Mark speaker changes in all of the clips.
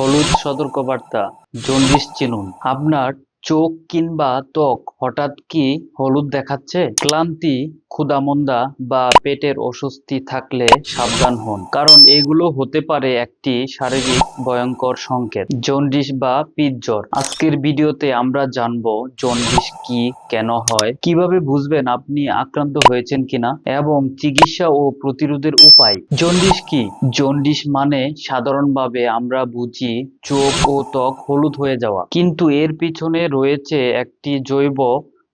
Speaker 1: হলুদ সতর্কবার্তা জন্ডিস চিনুন। আপনার চোখ কিংবা ত্বক হঠাৎ কি হলুদ দেখাচ্ছে? ক্লান্তি, ক্ষুধামন্দা বা পেটের অস্বস্তি থাকলে সাবধান হন, কারণ এগুলো হতে পারে একটি শারীরিক ভয়ঙ্কর সংকেত, জন্ডিস বা পিৎজ্বর আজকের ভিডিওতে আমরা জানব জন্ডিস কি, কেন হয়, কীভাবে বুঝবেন আপনি আক্রান্ত হয়েছেন কিনা, এবং চিকিৎসা ও প্রতিরোধের উপায়। জন্ডিস কি? জন্ডিস মানে সাধারণভাবে আমরা বুঝি চোখ ও ত্বক হলুদ হয়ে যাওয়া, কিন্তু এর পিছনে রয়েছে একটি জৈব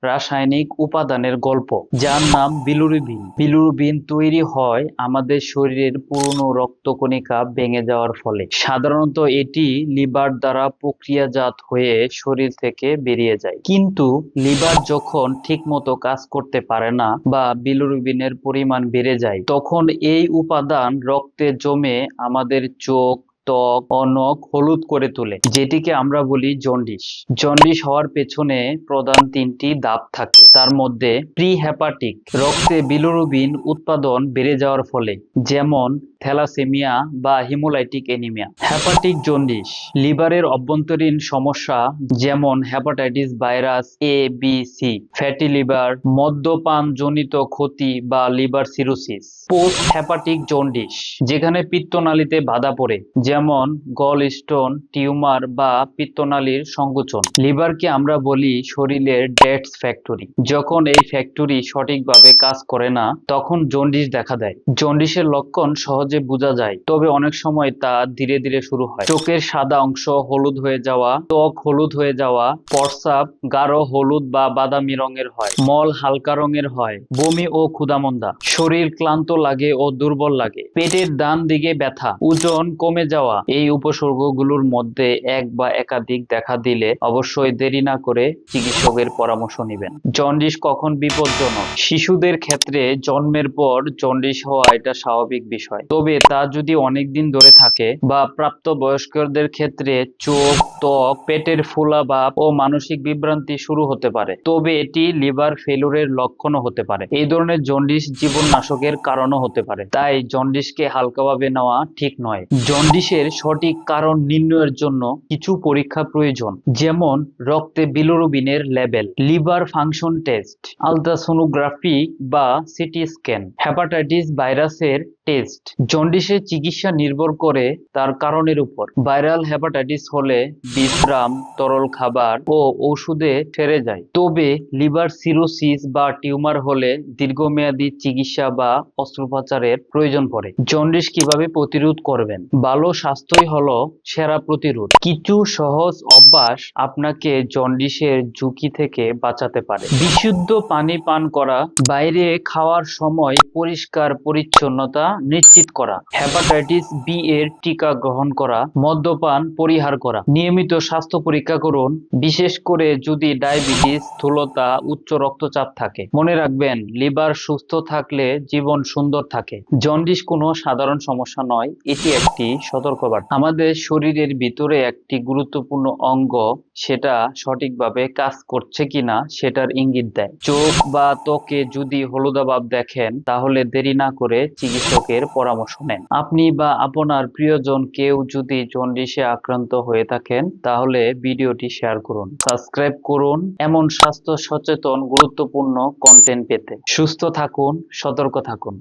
Speaker 1: রাসায়নিক উপাদানের গল্প, যার নাম বিলুরুবিন। বিলুরুবিন তৈরি হয় আমাদের শরীরের পুরনো রক্তকণিকা ভেঙে যাওয়ার ফলে। সাধারণত এটি লিভার দ্বারা প্রক্রিয়াজাত হয়ে শরীর থেকে বেরিয়ে যায়। কিন্তু লিভার যখন ঠিকমতো কাজ করতে পারে না বা বিলুরুবিনের পরিমাণ বেড়ে যায়, তখন এই উপাদান রক্তে জমে আমাদের চোখ ত্বক ও নখ হলুদ করে তোলে, যেটিকে আমরা বলি জন্ডিস। জন্ডিস হওয়ার পেছনে প্রধান তিনটি দাপ থাকে। তার মধ্যে প্রি হ্যাপাটিক রক্তে বিলুরুবিন উৎপাদন বেড়ে যাওয়ার ফলে, যেমন থ্যালাসেমিয়া বা হিমোলাইটিক এনিমিয়া হ্যাপাটিক জন্ডিস, লিভারের অভ্যন্তরীণ সমস্যা যেমন hepatitis virus A B C fatty liver মদ্যপান জনিত ক্ষতি বা liver cirrhosis. Post hepatic jaundice, যেখানে পিত্তনালীতে বাধা পড়ে, যেমন গল স্টোন টিউমার বা পিত্তনালীর সংকোচন। লিভারকে আমরা বলি শরীরের ডেটস ফ্যাক্টরি। যখন এই ফ্যাক্টরি সঠিকভাবে কাজ করে না, তখন জন্ডিস দেখা দেয়। জন্ডিসের লক্ষণ সহজে বোঝা যায়। তবে অনেক সময় তা ধীরে ধীরে শুরু হয়। চোখের সাদা অংশ হলুদ হয়ে যাওয়া, ত্বক হলুদ হয়ে যাওয়া প্রস্রাব গাঢ় হলুদ বা বাদামি রঙের হয়, মল হালকা রঙের হয়, বমি ও ক্ষুধামন্দা। শরীর ক্লান্ত লাগে ও দুর্বল লাগে। পেটের ডান দিকে ব্যথা, ওজন কমে যাওয়া, এই উপসর্গগুলোর মধ্যে এক বা একাধিক দেখা দিলে অবশ্যই দেরি না করে চিকিৎসকের পরামর্শ নেবেন। জন্ডিস কখন বিপজ্জনক? শিশুদের ক্ষেত্রে জন্মের পর জন্ডিস হওয়া এটা স্বাভাবিক বিষয়। তবে তা যদি অনেক দিন ধরে থাকে বা প্রাপ্ত বয়স্কদের ক্ষেত্রে চোখ, ত্বক, পেটের ফোলাভাব ও মানসিক বিভ্রান্তি শুরু হতে পারে। তবে এটি লিভার ফেলুরের লক্ষণও হতে পারে। এই ধরনের জন্ডিস জীবননাশকের কারণও হতে পারে। তাই জন্ডিসকে হালকাভাবে নেওয়া ঠিক নয়। জন্ডিসের সঠিক কারণ নির্ণয়ের জন্য কিছু পরীক্ষা প্রয়োজন, যেমন রক্তে বিলোরুবিনের level liver function test, ultrasonography বা সিটি স্ক্যান, হেপাটাইটিস ভাইরাসের টেস্ট জন্ডিসের চিকিৎসা নির্ভর করে তার কারণের উপর। ভাইরাল হেপাটাইটিস হলে বিশ্রাম, তরল খাবার ও ওষুধে সেরে যায়। তবে লিভার সিরোসিস বা টিউমার হলে দীর্ঘমেয়াদী চিকিৎসা বা অস্ত্রোপচারের প্রয়োজন পড়ে। জন্ডিস কীভাবে প্রতিরোধ করবেন? ভালো স্বাস্থ্যই হলো সেরা প্রতিরোধ। কিছু সহজ অভ্যাস আপনাকে জন্ডিসের ঝুঁকি থেকে বাঁচাতে পারে। বিশুদ্ধ পানি পান করা, বাইরে খাওয়ার সময় পরিষ্কার পরিচ্ছন্নতা নিশ্চিত করা হেপাটাইটিস বি এর টিকা গ্রহণ করা, মদ্যপান পরিহার করা। নিয়মিত স্বাস্থ্য পরীক্ষা করুন, বিশেষ করে যদি ডায়াবেটিস, স্থূলতা, উচ্চ রক্তচাপ থাকে। মনে রাখবেন, লিভার সুস্থ থাকলে জীবন সুন্দর থাকে। জন্ডিস কোনো সাধারণ সমস্যা নয়, এটি একটি সতর্কবার্তা। আমাদের শরীরের ভিতরে একটি গুরুত্বপূর্ণ অঙ্গ, সেটা সঠিকভাবে কাজ করছে কিনা, সেটার ইঙ্গিত দেয়। চোখ বা ত্বকে যদি হলুদাভাব দেখেন, তাহলে দেরি না করে চিকিৎসকের পরামর্শ নেন আপনি বা আপনার প্রিয়জন কেউ যদি জন্ডিসে আক্রান্ত হয়ে থাকেন, তাহলে ভিডিওটি শেয়ার করুন, সাবস্ক্রাইব করুন এমন স্বাস্থ্য সচেতন, গুরুত্বপূর্ণ কন্টেন্ট পেতে। সুস্থ থাকুন, সতর্ক থাকুন।